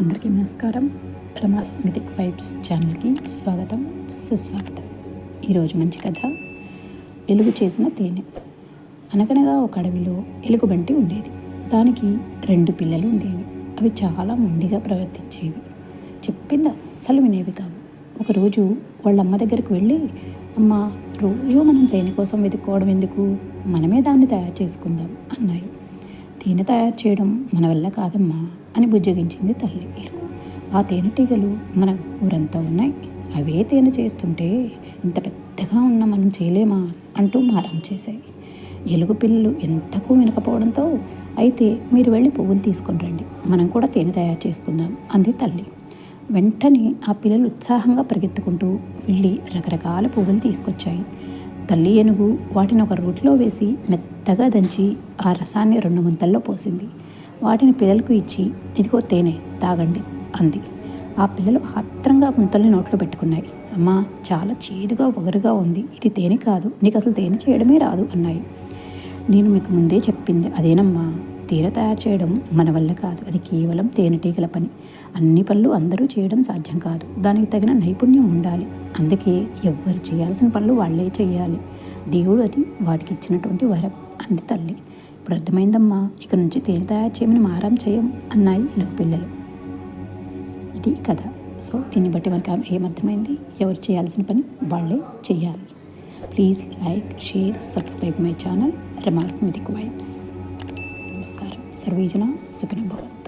అందరికీ నమస్కారం. రమా స్మితిక్ వైబ్స్ ఛానల్కి స్వాగతం సుస్వాగతం. ఈరోజు మంచి కథ ఎలుగు చేసిన తేనె. అనగనగా ఒక అడవిలో ఎలుగుబంటి ఉండేది. దానికి రెండు పిల్లలు ఉండేవి. అవి చాలా మొండిగా ప్రవర్తించేవి. చెప్పింది అస్సలు వినేవి కావు. ఒకరోజు వాళ్ళ అమ్మ దగ్గరికి వెళ్ళి అమ్మ రోజు మనం తేనె కోసం వెతుక్కోవడం ఎందుకు? మనమే దాన్ని తయారు చేసుకుందాం అన్నాయి. తేనె తయారు చేయడం మన వల్ల కాదమ్మా అని బుజ్జగించింది తల్లి ఎలుగు ఆ తేనెటీగలు మన ఊరంతా ఉన్నాయి. అవే తేనె చేస్తుంటే ఇంత పెద్దగా ఉన్న మనం చేయలేమా అంటూ మారం చేశాయి. ఎలుగు పిల్లలు ఎంతకు వినకపోవడంతో అయితే మీరు వెళ్ళి పువ్వులు తీసుకొని రండి. మనం కూడా తేనె తయారు చేసుకుందాం అంది తల్లి. వెంటనే ఆ పిల్లలు ఉత్సాహంగా పరిగెత్తుకుంటూ వెళ్ళి రకరకాల పువ్వులు తీసుకొచ్చాయి. తల్లి ఏనుగు వాటిని ఒక రోట్లో వేసి మెత్తగా దంచి ఆ రసాన్ని రెండు ముంతల్లో పోసింది. వాటిని పిల్లలకు ఇచ్చి ఇదిగో తేనె తాగండి అంది. ఆ పిల్లలు ఆత్రంగా ముంతల్ని నోట్లో పెట్టుకున్నాయి. అమ్మా చాలా చేదుగా ఒగరుగా ఉంది. ఇది తేనె కాదు. నీకు అసలు తేనె చేయడమే రాదు అన్నాయి. నేను మీకు ముందే చెప్పింది అదేనమ్మా. తేనె తయారు చేయడం మన వల్ల కాదు. అది కేవలం తేనెటీగల పని. అన్ని పనులు అందరూ చేయడం సాధ్యం కాదు. దానికి తగిన నైపుణ్యం ఉండాలి. అందుకే ఎవ్వరు చేయాల్సిన పనులు వాళ్ళే చేయాలి. దేవుడు అది వాటికి ఇచ్చినటువంటి వరం. అంది తల్లి ఇప్పుడు అర్థమైందమ్మా ఇక నుంచి తేనె తయారు చేయమని మారం చేయం అన్నాయి ఇలుగు పిల్లలు. ఇది కథ. సో దీన్ని బట్టి మనకు ఏమర్థమైంది? ఎవరు చేయాల్సిన పని వాళ్ళే చేయాలి. Please like share subscribe my channel రమాస్మితిక్ vibes. నమస్కారం. సర్వీజన సుఖనుభవం